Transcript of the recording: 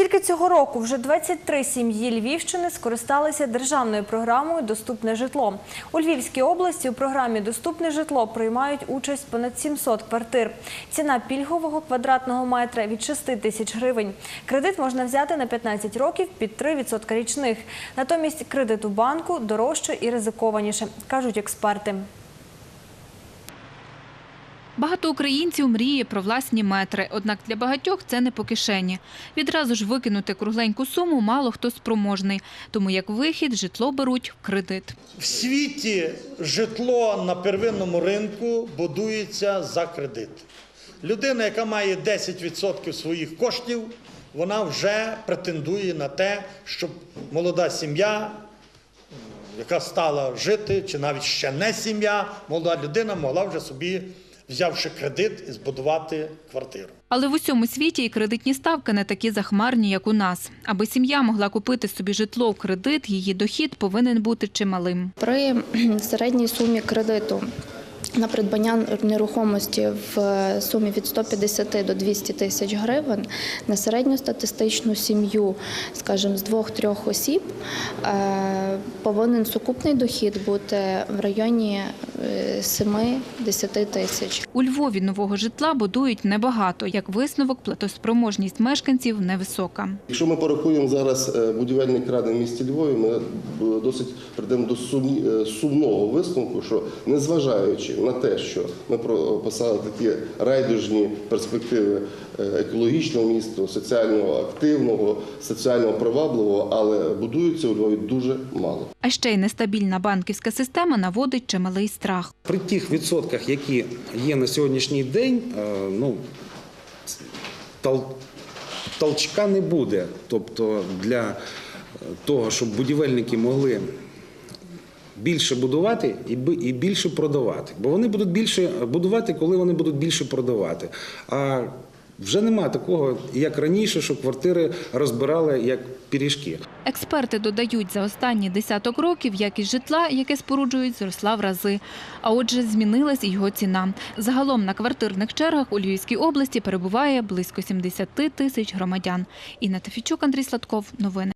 Тільки цього року вже 23 сім'ї Львівщини скористалися державною програмою Доступне житло. У Львівській області у програмі Доступне житло приймають участь понад 700 квартир. Ціна пільгового квадратного метра від 6 тисяч гривень. Кредит можна взяти на 15 років під 3% річних. Натомість кредит у банку дорожче і ризикованіше, кажуть експерти. Багато українців мріє про власні метри, однак для багатьох це не по кишені. Відразу ж викинути кругленьку суму мало хто спроможний, тому як вихід житло беруть в кредит. В світі житло на первинному ринку будується за кредит. Людина, яка має 10% своїх коштів, вона вже претендує на те, щоб молода сім'я, яка стала жити, чи навіть ще не сім'я, молода людина могла вже собі, взявши кредит, і збудувати квартиру. Але в усьому світі і кредитні ставки не такі захмарні, як у нас. Аби сім'я могла купити собі житло в кредит, її дохід повинен бути чималим. При середній сумі кредиту на придбання нерухомості в сумі від 150 до 200 тисяч гривень на середньостатистичну сім'ю, скажімо, з двох-трьох осіб, е, повинен сукупний дохід бути в районі 7-10 тисяч. У Львові нового житла будують небагато. Як висновок, платоспроможність мешканців невисока. Якщо ми порахуємо зараз е, будівельні кради в місті Львові, ми е, досить прийдемо до е, сумного висновку, що незважаючи на те, що ми прописали такі райдужні перспективи екологічного міста, соціально активного, соціально привабливого, але будується у Львові дуже мало. А ще й нестабільна банківська система наводить чималий страх. При тих відсотках, які є на сьогоднішній день, е, ну, тол- толчка не буде. Тобто для е, того, щоб будівельники могли більше будувати і більше продавати. Бо вони будуть більше будувати, коли вони будуть більше продавати. А вже немає такого, як раніше, що квартири розбирали як пиріжки. Експерти додають, за останні десяток років якість житла, яке споруджують, зросла в рази. А отже, змінилась і його ціна. Загалом на квартирних чергах у Львівській області перебуває близько 70 тисяч громадян. Інна Тафічук, Андрій Сладков. Новини.